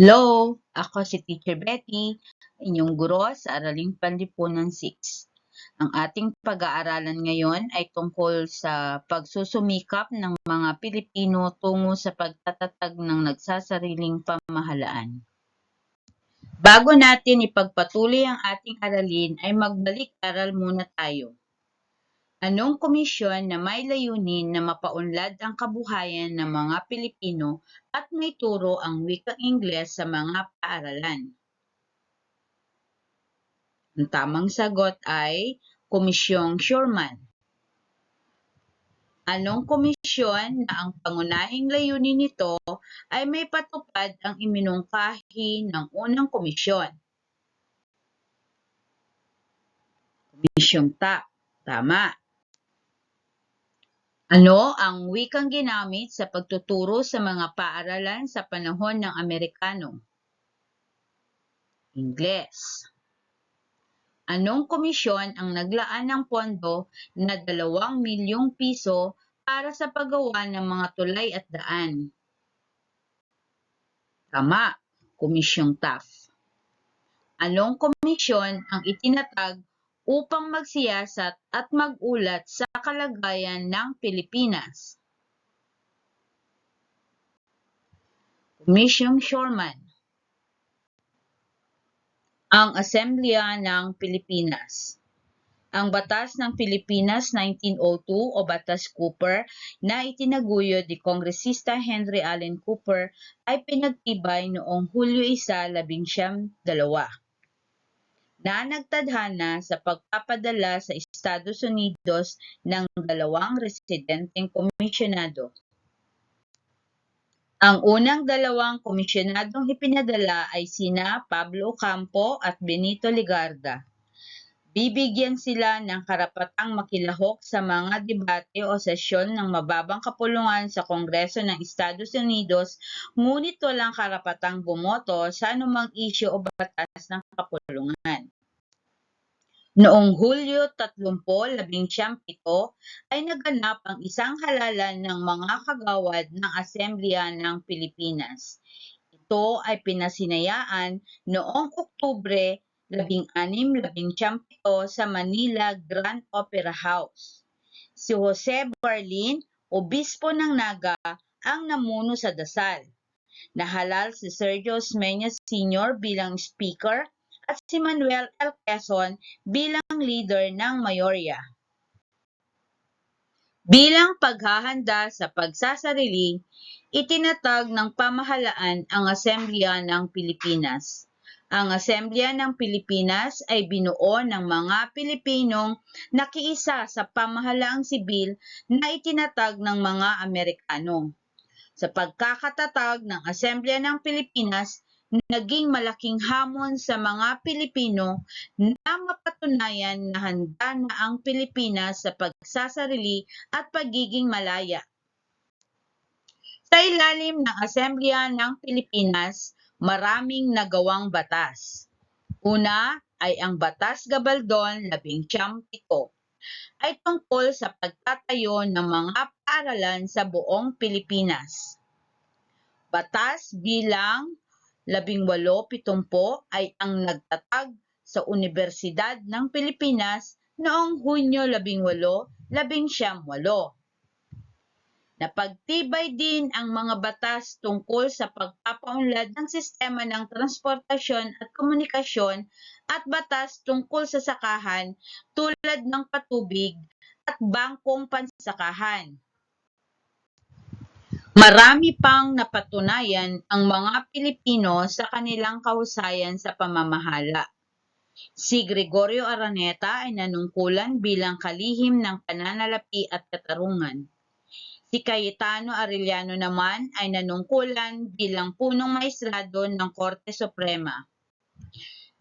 Hello, ako si Teacher Betty, inyong guro sa Araling Panlipunan 6. Ang ating pag-aaralan ngayon ay tungkol sa pagsusumikap ng mga Pilipino tungo sa pagtatatag ng nagsasariling pamahalaan. Bago natin ipagpatuloy ang ating aralin ay magbalik-aral muna tayo. Anong komisyon na may layunin na mapaunlad ang kabuhayan ng mga Pilipino at may turo ang wikang Ingles sa mga paaralan? Ang tamang sagot ay Komisyong Schurman. Anong komisyon na ang pangunahing layunin nito ay may patupad ang iminungkahi ng unang komisyon? Komisyong TAP. Tama. Ano ang wikang ginamit sa pagtuturo sa mga paaralan sa panahon ng Amerikano? Ingles. Anong komisyon ang naglaan ng pondo na 2 milyong piso para sa paggawa ng mga tulay at daan? Tama, Komisyong TAF. Anong komisyon ang itinatag upang magsiyasat at magulat sa kalagayan ng Pilipinas? Komisyong Shorman. Ang Asemblya ng Pilipinas. Ang Batas ng Pilipinas 1902 o Batas Cooper na itinaguyod ni Kongresista Henry Allen Cooper ay pinagtibay noong Hulyo 1, 1902 na nagtadhana sa pagpapadala sa Estados Unidos ng dalawang residenteng komisyonado. Ang unang dalawang komisyonadong ipinadala ay sina Pablo Ocampo at Benito Ligarda. Bibigyan sila ng karapatang makilahok sa mga debate o sesyon ng mababang kapulungan sa Kongreso ng Estados Unidos, ngunit walang karapatang bumoto sa anumang isyu o batas ng kapulungan. Noong Hulyo 30, 1907 ay naganap ang isang halalan ng mga kagawad ng Asemblya ng Pilipinas. Ito ay pinasinayaan noong Oktubre 16-17 sa Manila Grand Opera House. Si Jose Barlin, obispo ng Naga, ang namuno sa dasal. Nahalal si Sergio Osmeña Sr. bilang speaker at si Manuel L. Quezon bilang leader ng Mayorya. Bilang paghahanda sa pagsasarili, itinatag ng pamahalaan ang Asemblya ng Pilipinas. Ang Asemblya ng Pilipinas ay binuo ng mga Pilipinong nakiisa sa pamahalaang sibil na itinatag ng mga Amerikano. Sa pagkakatatag ng Asemblya ng Pilipinas, naging malaking hamon sa mga Pilipino na mapatunayan na handa na ang Pilipinas sa pagsasarili at pagiging malaya. Sa ilalim ng Asemblya ng Pilipinas, maraming nagawang batas. Una ay ang Batas Gabaldon 17 ay tungkol sa pagtatayo ng mga paaralan sa buong Pilipinas. Batas bilang 1870 ay ang nagtatag sa Universidad ng Pilipinas noong Hunyo 18, 1908. Napagtibay din ang mga batas tungkol sa pagpapaunlad ng sistema ng transportasyon at komunikasyon at batas tungkol sa sakahan tulad ng patubig at bangkong pansakahan. Marami pang napatunayan ang mga Pilipino sa kanilang kahusayan sa pamamahala. Si Gregorio Araneta ay nanungkulan bilang kalihim ng pananalapi at katarungan. Si Cayetano Arellano naman ay nanungkulan bilang punong maestrado ng Korte Suprema.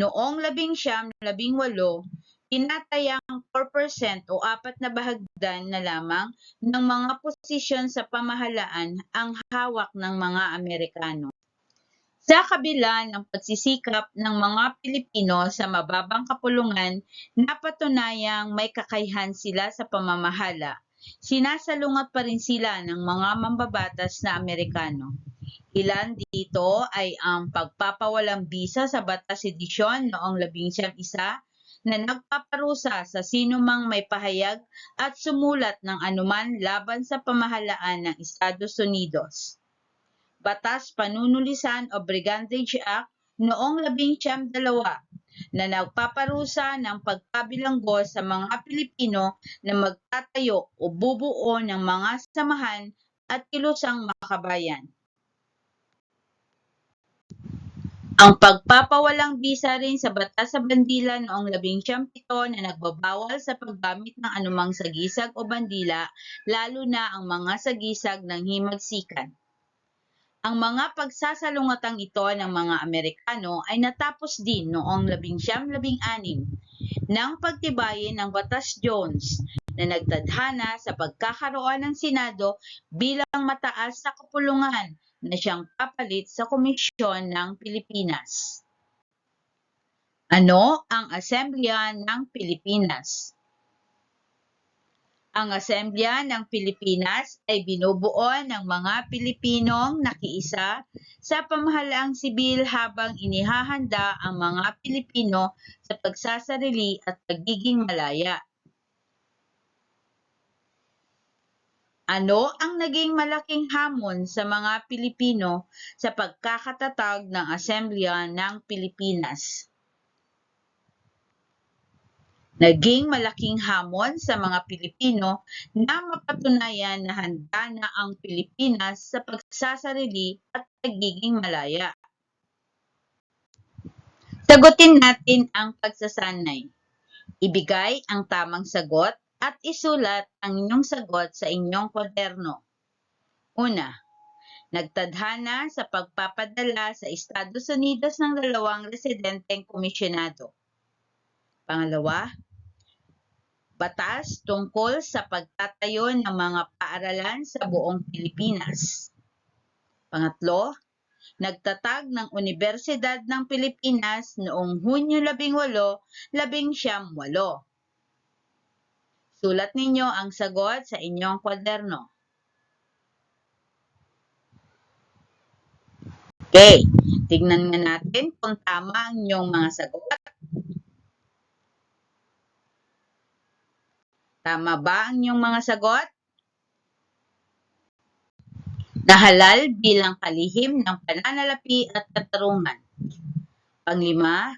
Noong labing siyam, labing walo, tinatayang 4% o apat na bahagdan na lamang ng mga posisyon sa pamahalaan ang hawak ng mga Amerikano. Sa kabila ng pagsisikap ng mga Pilipino sa mababang kapulungan, napatunayang may kakayahan sila sa pamamahala. Sinasalungat pa rin sila ng mga mambabatas na Amerikano. Ilan dito ay ang pagpapawalang bisa sa batas edisyon noong 11 isa na nagpaparusa sa sinumang may pahayag at sumulat ng anuman laban sa pamahalaan ng Estados Unidos. Batas Panunulisan o Brigandage Act noong 1902 na nagpaparusa ng pagkabilanggo sa mga Pilipino na magtatayo o bubuo ng mga samahan at kilusang makabayan. Ang pagpapawalang bisa rin sa Batas sa Bandila noong 17 na nagbabawal sa paggamit ng anumang sagisag o bandila, lalo na ang mga sagisag ng himagsikan. Ang mga pagsasalungatang ito ng mga Amerikano ay natapos din noong 1916 nang pagtibayin ng Batas Jones na nagtadhana sa pagkakaroon ng Senado bilang mataas na kapulungan na siyang papalit sa Komisyon ng Pilipinas. Ano ang Asemblya ng Pilipinas? Ang Asemblya ng Pilipinas ay binubuo ng mga Pilipinong nakiisa sa pamahalaang sibil habang inihahanda ang mga Pilipino sa pagsasarili at pagiging malaya. Ano ang naging malaking hamon sa mga Pilipino sa pagkakatatag ng Asemblya ng Pilipinas? Naging malaking hamon sa mga Pilipino na mapatunayan na handa na ang Pilipinas sa pagsasarili at pagiging malaya. Sagutin natin ang pagsasanay. Ibigay ang tamang sagot at isulat ang inyong sagot sa inyong kwaderno. Una, nagtadhana sa pagpapadala sa Estados Unidos ng dalawang residenteng komisyonado. Pangalawa, batas tungkol sa pagtatayo ng mga paaralan sa buong Pilipinas. Pangatlo, nagtatag ng Universidad ng Pilipinas noong Hunyo 18, 1908. Sulat ninyo ang sagot sa inyong kwaderno. Okay, tignan nga natin kung tama ang inyong mga sagot. Tama ba ang inyong mga sagot? Nahalal bilang kalihim ng pananalapi at katarungan. Panglima,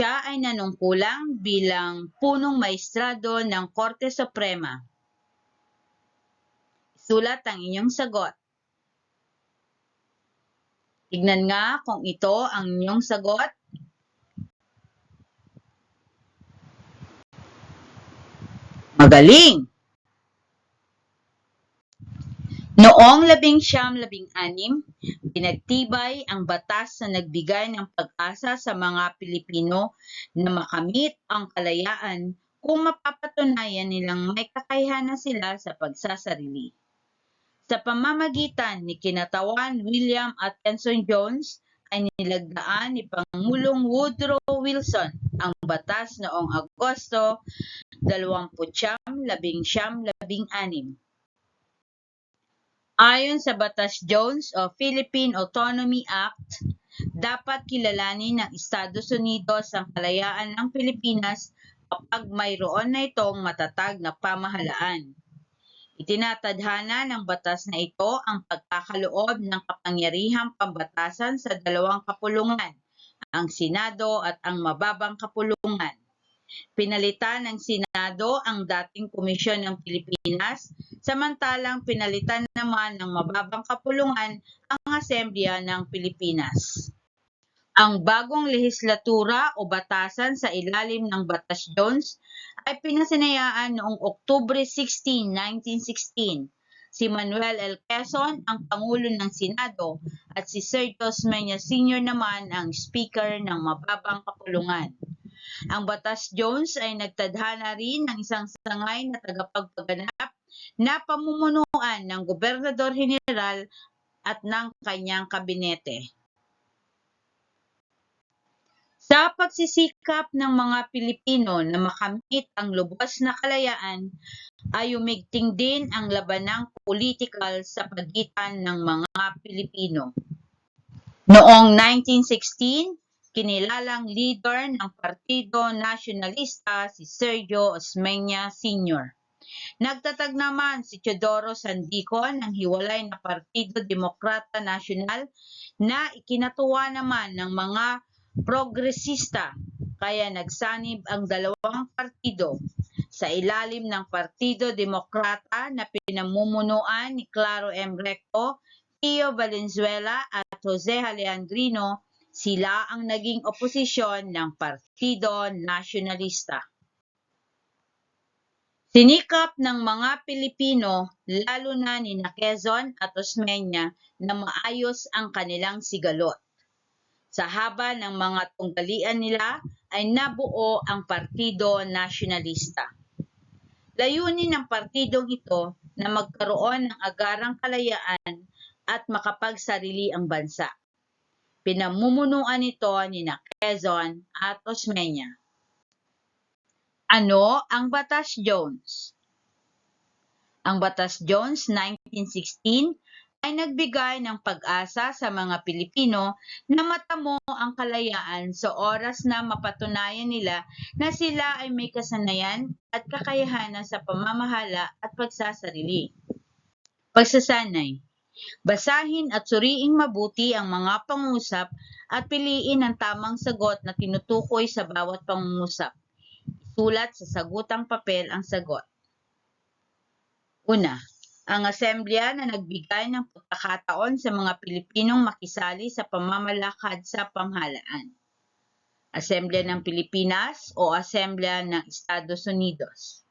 siya ay nanungkulang bilang punong maestrado ng Korte Suprema. Sulat ang inyong sagot. Tignan nga kung ito ang inyong sagot. Magaling! Noong labing siyam labing anim, pinagtibay ang batas na nagbigay ng pag-asa sa mga Pilipino na makamit ang kalayaan kung mapapatunayan nilang may kakayahan sila sa pagsasarili. Sa pamamagitan ni Kinatawan William Atkinson Jones ay nilagdaan ni Pangulong Woodrow Wilson ang batas noong Agosto 20 labing siyam labing anim. Ayon sa Batas Jones o Philippine Autonomy Act, dapat kilalanin ng Estados Unidos ang kalayaan ng Pilipinas kapag mayroon na itong matatag na pamahalaan. Itinatadhana ng batas na ito ang pagkakaloob ng kapangyarihang pambatasan sa dalawang kapulungan, ang Senado at ang mababang kapulungan. Pinalitan ng Senado ang dating Komisyon ng Pilipinas, samantalang pinalitan naman ng mababang kapulungan ang Asemblya ng Pilipinas. Ang bagong lehislatura o batasan sa ilalim ng Batas Jones ay pinasinayaan noong Oktubre 16, 1916. Si Manuel L. Quezon ang Pangulo ng Senado at si Sergio Osmeña Sr. naman ang Speaker ng mababang kapulungan. Ang Batas Jones ay nagtadhana rin ng isang sangay na tagapagpaganap na pamumunuan ng Gobernador General at ng kanyang kabinete. Sa pagsisikap ng mga Pilipino na makamit ang lubos na kalayaan, ay umigting din ang labanang politikal sa pagitan ng mga Pilipino. Noong 1916, kinilalang leader ng Partido Nacionalista si Sergio Osmeña Sr. Nagtatag naman si Teodoro Sandico ng hiwalay na Partido Demokrata Nasional na ikinatuwa naman ng mga progresista kaya nagsanib ang dalawang partido sa ilalim ng Partido Demokrata na pinamumunuan ni Claro M. Recto, Tio Valenzuela at Jose Alejandrino, sila ang naging oposisyon ng Partido Nacionalista. Sinikap ng mga Pilipino, lalo na ni Quezon at Osmeña, na maayos ang kanilang sigalot. Sa haba ng mga tunggalian nila ay nabuo ang Partido Nacionalista. Layunin ng partidong ito na magkaroon ng agarang kalayaan at makapagsarili ang bansa. Pinamumunuan ito ni Quezon at Osmeña. Ano ang Batas Jones? Ang Batas Jones 1916 ay nagbigay ng pag-asa sa mga Pilipino na matamo ang kalayaan sa oras na mapatunayan nila na sila ay may kasanayan at kakayahanan sa pamamahala at pagsasarili. Pagsasanay Basahin at suriing mabuti ang mga pangusap at piliin ang tamang sagot na tinutukoy sa bawat pangungusap. Isulat sa sagutang papel ang sagot. Una, ang asemblea na nagbigay ng pagkakataon sa mga Pilipinong makisali sa pamamalakad sa panghalaan. Asemblea ng Pilipinas o Asemblea ng Estados Unidos.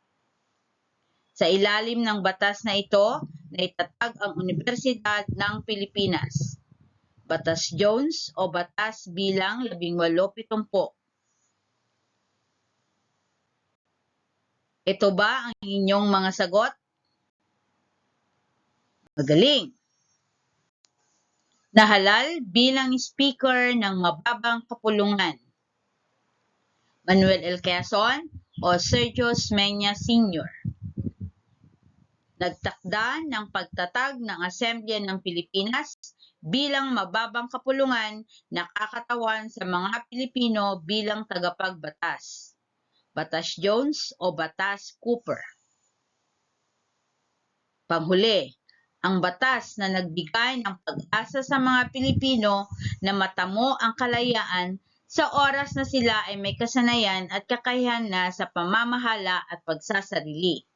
Sa ilalim ng batas na ito, naitatag ang Universidad ng Pilipinas. Batas Jones o Batas bilang 1870. Ito ba ang inyong mga sagot? Magaling! Nahalal bilang speaker ng mababang kapulungan. Manuel L. Quezon o Sergio Osmeña Sr. Nagtakda ng pagtatag ng Asemblea ng Pilipinas bilang mababang kapulungan na kakatawan sa mga Pilipino bilang tagapagbatas. Batas Jones o Batas Cooper. Panghuli, ang batas na nagbigay ng pag-asa sa mga Pilipino na matamo ang kalayaan sa oras na sila ay may kasanayan at kakayahan na sa pamamahala at pagsasarili.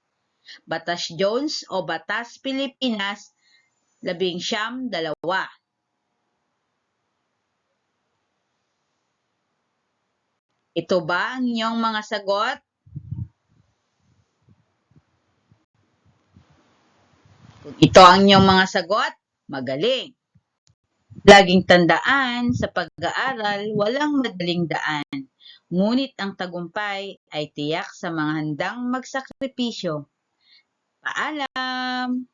Batas Jones o Batas Pilipinas, labing siyam dalawa. Ito ba ang inyong mga sagot? Ito ang inyong mga sagot, magaling. Laging tandaan, sa pag-aaral, walang madaling daan. Ngunit ang tagumpay ay tiyak sa mga handang magsakripisyo. Paalam!